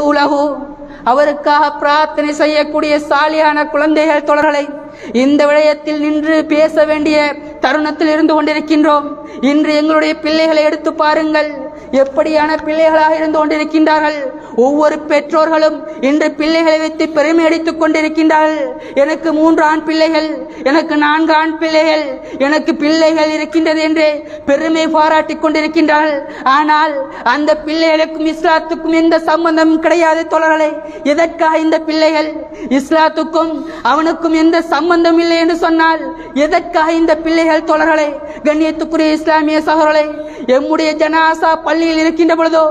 உலகு அவருக்காக பிரார்த்தனை செய்யக்கூடிய சாலியான குழந்தைகள் தொடர்களை இந்த விடயத்தில் நின்று பேச வேண்டிய தருணத்தில் இருந்து கொண்டிருக்கின்றோம். இன்று எங்களுடைய பிள்ளைகளை எடுத்து பாருங்கள். எப்படியான பிள்ளைகளாக இருந்து கொண்டிருக்கின்றார்கள்? ஒவ்வொரு பெற்றோர்களும் இன்று பிள்ளைகளை வைத்து பெருமை அடித்துக் கொண்டிருக்கின்றார்கள். எனக்கு மூன்று ஆண் பிள்ளைகள் எனக்கு நான்கு ஆண் பிள்ளைகள் எனக்கு பிள்ளைகள் இருக்கின்றது என்று பெருமை பாராட்டிக் கொண்டிருக்கின்றார்கள். ஆனால் அந்த பிள்ளைகளுக்கும் இஸ்லாத்துக்கும் எந்த சம்பந்தமும் கிடையாது தொடர்களே எதற்காக இந்த பிள்ளைகள் இஸ்லாத்துக்கும் அவனுக்கும் எந்த சம்பந்தம் இல்லை என்று சொன்னால் எதற்காக இந்த பிள்ளைகள் தொடர்களே கண்ணியத்துக்குரிய இஸ்லாமிய சகோதரர்களை எம்முடைய ஜனாசா பள்ளியில் இருக்கின்ற பொழுதோ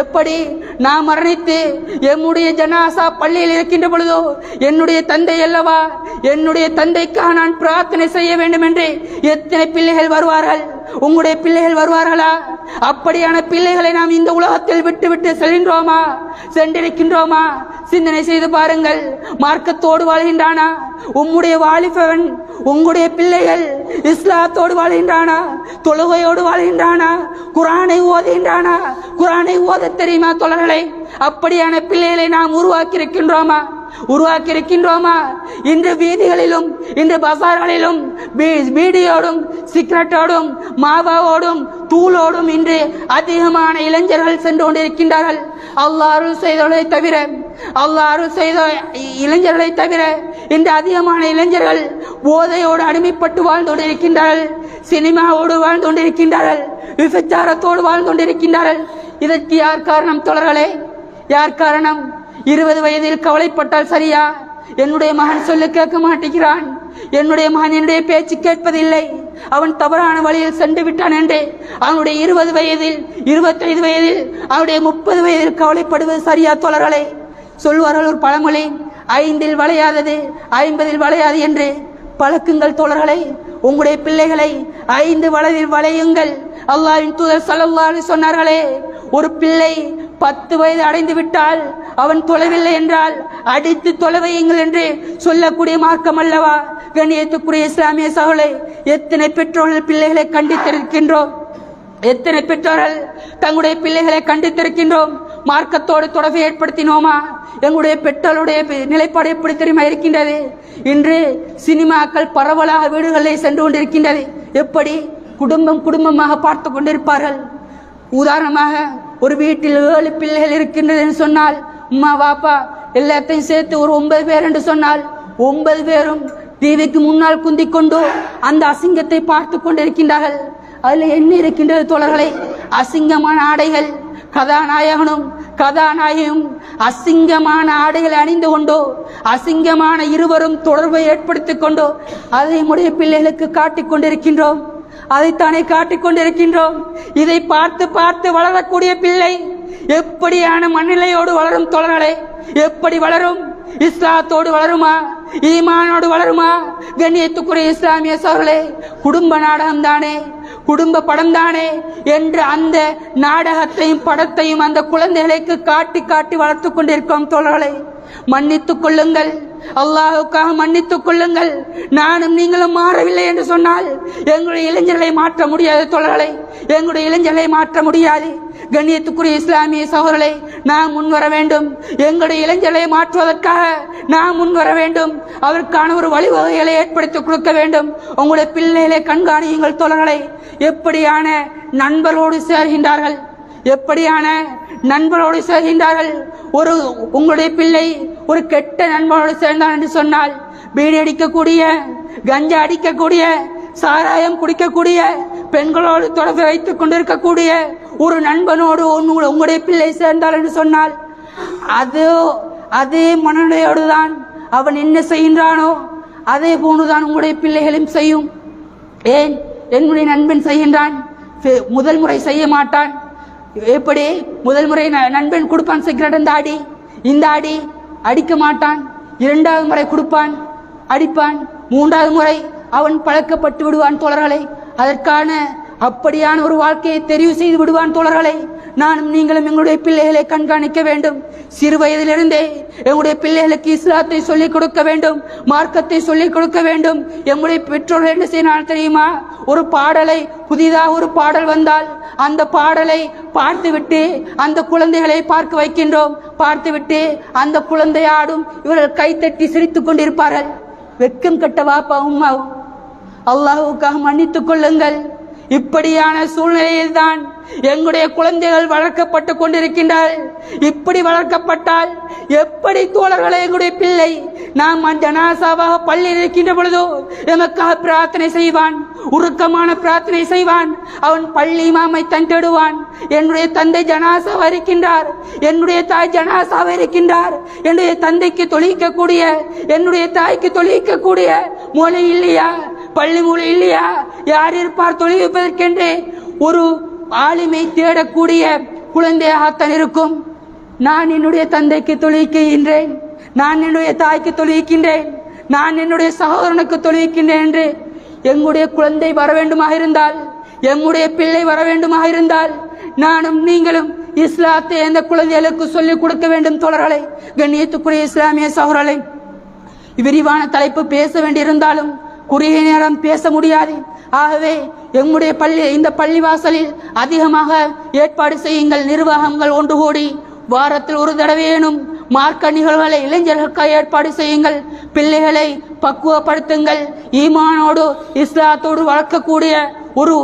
எப்படி நான் மரணித்து எம்முடைய ஜனாசா பள்ளியில் இருக்கின்ற பொழுதோ என்னுடைய தந்தை அல்லவா? என்னுடைய தந்தைக்காக நான் பிரார்த்தனை செய்ய வேண்டும் என்று எத்தனை பிள்ளைகள் வருவார்கள்? உங்களுடைய பிள்ளைகள் வருவார்களா? அப்படியான பிள்ளைகளை நாம் இந்த உலகத்தில் விட்டுவிட்டு செல்கின்றோமா? சென்றிருக்கின்றோமா? சிந்தனை செய்து பாருங்கள். மார்க்கத்தோடு வாழ்கின்றானா? உம்முடைய வாலிபவன் உங்களுடைய பிள்ளைகள் இஸ்லாத்தோடு வாழ்கின்றானா? தொழுகையோடு வாழ்கின்றானா? குரானை ஓதுகின்றானா? குரானை ஓத தெரியுமா தொழர்களை? அப்படியான பிள்ளைகளை நாம் உருவாக்கி இருக்கின்றோமா உருவாக்கி இருக்கின்றோமா இன்று வீதிகளிலும் இன்று பசார்களிலும் பீடியோடும் சிகரெட்டோடும் மாவாவோடும் தூளோடும் இன்று அதிகமான இளைஞர்கள் சென்று கொண்டிருக்கின்றார்கள். அல்லாஹ் அருள் செய்தவர்களை தவிர அல்லாஹ் அருள் செய்த இளைஞர்களை தவிர இன்று அதிகமான இளைஞர்கள் போதையோடு அடிமைப்பட்டு வாழ்ந்து கொண்டிருக்கின்றார்கள் சினிமாவோடு வாழ்ந்து கொண்டிருக்கின்றார்கள் விபச்சாரத்தோடு வாழ்ந்து கொண்டிருக்கின்றார்கள். இதற்கு யார் காரணம்? தொடர்களே யார் காரணம்? இருபது வயதில் கவலைப்பட்டால் சரியா? என்னுடைய மகன் சொல்ல கேட்க மாட்டேங்கிறான். என்னுடைய மகன் என்னுடைய பேச்சு கேட்பதில்லை. அவன் தவறான வழியில் சென்று விட்டான் என்று. அவனுடைய இருபது வயதில் இருபத்தைந்து வயதில் அவனுடைய முப்பது வயதில் கவலைப்படுவது சரியா தோழர்களே? சொல்வார்கள் ஒரு பழமொழி ஐந்தில் வளையாதது ஐம்பதில் வளையாது என்று. பழக்குங்கள் தோழர்களை உங்களுடைய பிள்ளைகளை ஐந்து வளவில் வளையுங்கள். அல்லாவின் தூதர் ஸல்லல்லாஹு சொன்னார்களே ஒரு பிள்ளை பத்து வயது அடைந்து விட்டால் அவன் தொலைவில்லை என்றால் அடித்து தொலைவையுங்கள் என்று சொல்லக்கூடிய மார்க்கம் அல்லவா? கண்ணியத்துக்குரிய இஸ்லாமிய சகோலை எத்தனை பெற்றோர்கள் பிள்ளைகளை கண்டித்திருக்கின்றோம்? எத்தனை பெற்றோர்கள் தங்களுடைய பிள்ளைகளை கண்டித்திருக்கின்றோம்? மார்க்கத்தோடு தொடர்பை ஏற்படுத்தினோமா? எங்களுடைய பெற்றோருடைய நிலைப்பாடு எப்படி தெரியுமா இருக்கின்றது? இன்று சினிமாக்கள் பரவலாக வீடுகளில் சென்று கொண்டிருக்கின்றது. எப்படி? குடும்பம் குடும்பமாக பார்த்து கொண்டிருப்பார்கள். உதாரணமாக ஒரு வீட்டில் ஏழு பிள்ளைகள் இருக்கின்றது என்று சொன்னால் அம்மா வாப்பா எல்லாத்தையும் சேர்த்து ஒரு ஒன்பது பேர் என்று சொன்னால் ஒன்பது பேரும் டிவிக்கு முன்னால் குந்தி கொண்டு அந்த அசிங்கத்தை பார்த்து கொண்டிருக்கின்றார்கள். அதில் என்ன இருக்கின்றது தோழர்களை? அசிங்கமான ஆடைகள் கதாநாயகனும் கதாநாயகியும் அசிங்கமான ஆடைகளை அணிந்து கொண்டோ அசிங்கமான இருவரும் தொடர்பை ஏற்படுத்திக் கொண்டோ அதை முடிய பிள்ளைகளுக்கு காட்டிக் கொண்டிருக்கின்றோம். அதைத்தானே காட்டிக்கொண்டிருக்கின்றோம் இதை பார்த்து பார்த்து வளரக்கூடிய பிள்ளை எப்படியான மண்ணிலையோடு வளரும் தோழர்களே? எப்படி வளரும்? இஸ்லாத்தோடு வளருமா? ஈமானோடு வளருமா? கண்ணியத்துக்குரிய இஸ்லாமிய சோர்களே குடும்ப நாடகம் தானே குடும்ப படம் தானே என்று அந்த நாடகத்தையும் படத்தையும் அந்த குழந்தைகளுக்கு காட்டி காட்டி வளர்த்து கொண்டிருக்கோம் தோழர்களை. மன்னித்துக் கொள்ளுங்கள். அல்லாஹுக்காக மன்னித்துக் கொள்ளுங்கள். நானும் நீங்களும் மாறவில்லை என்று சொன்னால் எங்களுடைய இளைஞர்களை மாற்ற முடியாது தொழர்களை. எங்களுடைய இளைஞர்களை மாற்ற முடியாது. கண்ணியத்துக்குரிய இஸ்லாமிய சகோதரர்களை நாம் முன்வர வேண்டும். எங்களுடைய இளைஞர்களை மாற்றுவதற்காக நாம் முன்வர வேண்டும். அதற்கான ஒரு வழிவகைகளை ஏற்படுத்தி கொடுக்க வேண்டும். உங்களுடைய பிள்ளைகளை கண்காணியுங்கள் தோழர்களை. எப்படியான நண்பரோடு சேர்கின்றார்கள்? எப்படியான நண்பரோடு சேர்கின்றார்கள்? ஒரு உங்களுடைய பிள்ளை ஒரு கெட்ட நண்பனோடு சேர்ந்தான் என்று சொன்னால் பீடி அடிக்கக்கூடிய கஞ்சா அடிக்கக்கூடிய சாராயம் குடிக்கக்கூடிய பெண்களோடு தொடர்பு வைத்துக் கொண்டிருக்கக்கூடிய ஒரு நண்பனோடு உங்களுடைய பிள்ளை சேர்ந்தால் என்று சொன்னால் அது அதே மனநிலையோடு தான் அவன் என்ன செய்கின்றானோ அதே போன்றுதான் உங்களுடைய பிள்ளைகளும் செய்யும். ஏன்? என்னுடைய நண்பன் செய்கின்றான். முதல் முறை செய்ய மாட்டான். எப்படி? முதல் முறை ந- நண்பன் கொடுப்பான் சிகரெட் இந்த அடி இந்த அடி அடிக்க மாட்டான். இரண்டாவது முறை கொடுப்பான் அடிப்பான். மூன்றாவது முறை அவன் பழக்கப்பட்டு விடுவான் தோழர்களை. அதற்கான அப்படியான ஒரு வாழ்க்கையை தெரிவு செய்து விடுவான் தோழர்களை. நானும் நீங்களும் எங்களுடைய பிள்ளைகளை கண்காணிக்க வேண்டும். சிறு வயதிலிருந்தே எங்களுடைய பிள்ளைகளுக்கு இஸ்லாத்தை சொல்லிக் கொடுக்க வேண்டும். மார்க்கத்தை சொல்லிக் கொடுக்க வேண்டும். எங்களுடைய பெற்றோர்கள் என்ன செய்யணும் தெரியுமா? ஒரு பாடலை புதிதாக ஒரு பாடல் வந்தால் அந்த பாடலை பார்த்துவிட்டு அந்த குழந்தைகளை பார்க்க வைக்கின்றோம். பார்த்துவிட்டு அந்த குழந்தை ஆடும் இவர்கள் கைத்தட்டி சிரித்துக் கொண்டிருப்பார்கள். வெக்கம் கட்ட வாப்பா உம்மாவும். அல்லாஹுக்காக மன்னித்துக் கொள்ளுங்கள். இப்படியான சூழ்நிலையில் தான் எங்களுடைய குழந்தைகள் வளர்க்கப்பட்டு கொண்டிருக்கின்றார். இப்படி வளர்க்கப்பட்டால் எப்படி தோழர்களை எங்களுடைய பிள்ளை நாம் ஜனாசாவாக பள்ளி இருக்கின்ற பொழுதோ எமக்காக பிரார்த்தனை செய்வான் உருக்கமான பிரார்த்தனை செய்வான் அவன் பள்ளி மாமை தண்டிடுவான் என்னுடைய தந்தை ஜனாசாவா இருக்கின்றார் என்னுடைய தாய் ஜனாசாவா இருக்கின்றார். என்னுடைய தந்தைக்கு தொழிக்கக்கூடிய என்னுடைய தாய்க்கு தொழிக்கக்கூடிய மூளை இல்லையா? பள்ளி மூளை இல்லையா? யார் இருப்பார்? தொழில்ப்பதற்கென்று ஒரு ஆளுமை தேடக்கூடிய குழந்தையாகத்தான் இருக்கும். நான் என்னுடைய தந்தைக்கு தொழிக்கின்றேன் நான் என்னுடைய தாய்க்கு தொழிக்கின்றேன் நான் என்னுடைய சகோதரனுக்கு தொழிக்கின்றேன் என்று எங்களுடைய குழந்தை வர வேண்டுமாக இருந்தால் எம்முடைய பிள்ளை வர வேண்டுமாக இருந்தால் நானும் நீங்களும் இஸ்லாத்தை எந்த குழந்தைகளுக்கு சொல்லிக் கொடுக்க வேண்டும் தோழர்களை? கண்ணியத்துக்குரிய இஸ்லாமிய சகோதரர்களை விரிவான தலைப்பு பேச வேண்டியிருந்தாலும் குறுகிய நேரம் பேச முடியாது. ஆகவே எம்முடைய பள்ளி இந்த பள்ளிவாசலில் அதிகமாக ஏற்பாடு செய்யுங்கள். நிர்வாகங்கள் ஒன்று கூடி வாரத்தில் ஒரு தடவையேனும் மார்க்க நிகழ்வுகளை இளைஞர்களுக்காக ஏற்பாடு செய்யுங்கள். பிள்ளைகளை பக்குவப்படுத்துங்கள். ஈமானோடு இஸ்லாத்தோடு வளர்க்கக்கூடிய ஒரு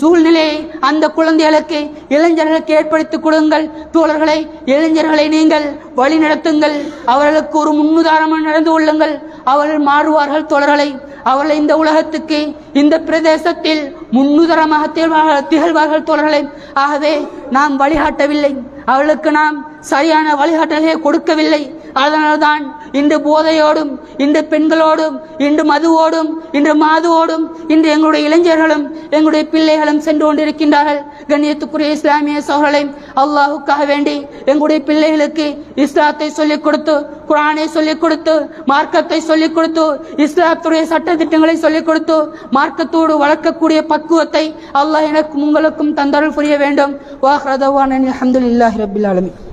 சூழ்நிலையை அந்த குழந்தைகளுக்கு இளைஞர்களுக்கு ஏற்படுத்தி கொடுங்கள். தோழர்களை இளைஞர்களை நீங்கள் வழி நடத்துங்கள் அவர்களுக்கு ஒரு முன்னுதாரணமாக நடந்து கொள்ளுங்கள். அவர்கள் மாறுவார்கள். தோழர்களை அவர்கள் இந்த உலகத்துக்கு இந்த பிரதேசத்தில் முன்னுதரமாக திகழ்வார்கள் திகழ்வார்கள் தோழர்களை. ஆகவே நாம் வழிகாட்டவில்லை. அவளுக்கு நாம் சரியான வழிகாட்டலை கொடுக்கவில்லை. அதனால்தான் இன்று போதையோடும் இன்று பெண்களோடும் இன்று மதுவோடும் இன்று மாதுவோடும் இன்று எங்களுடைய இளைஞர்களும் எங்களுடைய பிள்ளைகளும் சென்று கொண்டிருக்கின்றார்கள். கண்ணியத்துக்குரிய இஸ்லாமிய சோழலை அல்லாஹுக்காக வேண்டி எங்களுடைய பிள்ளைகளுக்கு இஸ்லாத்தை சொல்லிக் கொடுத்து குரானை சொல்லிக் கொடுத்து மார்க்கத்தை சொல்லிக் கொடுத்து இஸ்லாத்துடைய சட்ட திட்டங்களை சொல்லிக் கொடுத்து மார்க்கத்தோடு வளர்க்கக்கூடிய பக்குவத்தை அல்லாஹ் எனக்கும் உங்களுக்கும் தந்தருள் புரிய வேண்டும். வாஹ்ரதவான் அலமதுல்லாஹி ரபில்